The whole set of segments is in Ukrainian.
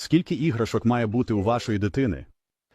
Скільки іграшок має бути у вашої дитини?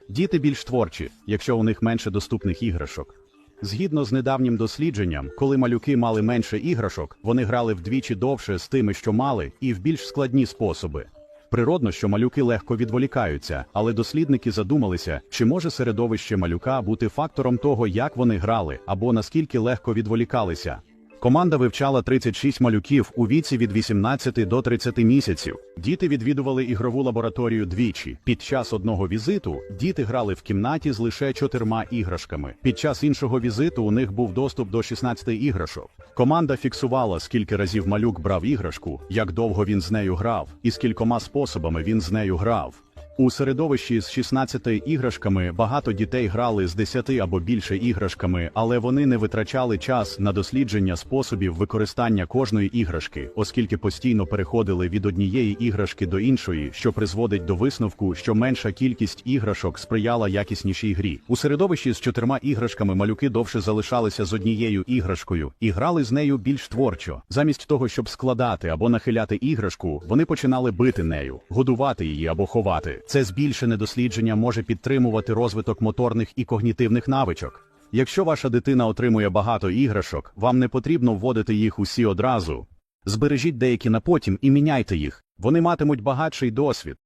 Діти більш творчі, якщо у них менше доступних іграшок. Згідно з недавнім дослідженням, коли малюки мали менше іграшок, вони грали вдвічі довше з тими, що мали, і в більш складні способи. Природно, що малюки легко відволікаються, але дослідники задумалися, чи може середовище малюка бути фактором того, як вони грали, або наскільки легко відволікалися. Команда вивчала 36 малюків у віці від 18 до 30 місяців. Діти відвідували ігрову лабораторію двічі. Під час одного візиту діти грали в кімнаті з лише чотирма іграшками. Під час іншого візиту у них був доступ до 16 іграшок. Команда фіксувала, скільки разів малюк брав іграшку, як довго він з нею грав, і скількома способами він з нею грав. У середовищі з 16 іграшками багато дітей грали з 10 або більше іграшками, але вони не витрачали час на дослідження способів використання кожної іграшки, оскільки постійно переходили від однієї іграшки до іншої, що призводить до висновку, що менша кількість іграшок сприяла якіснішій грі. У середовищі з чотирма іграшками малюки довше залишалися з однією іграшкою і грали з нею більш творчо. Замість того, щоб складати або нахиляти іграшку, вони починали бити нею, годувати її або ховати. Це збільшене дослідження може підтримувати розвиток моторних і когнітивних навичок. Якщо ваша дитина отримує багато іграшок, вам не потрібно вводити їх усі одразу. Збережіть деякі на потім і міняйте їх. Вони матимуть багатший досвід.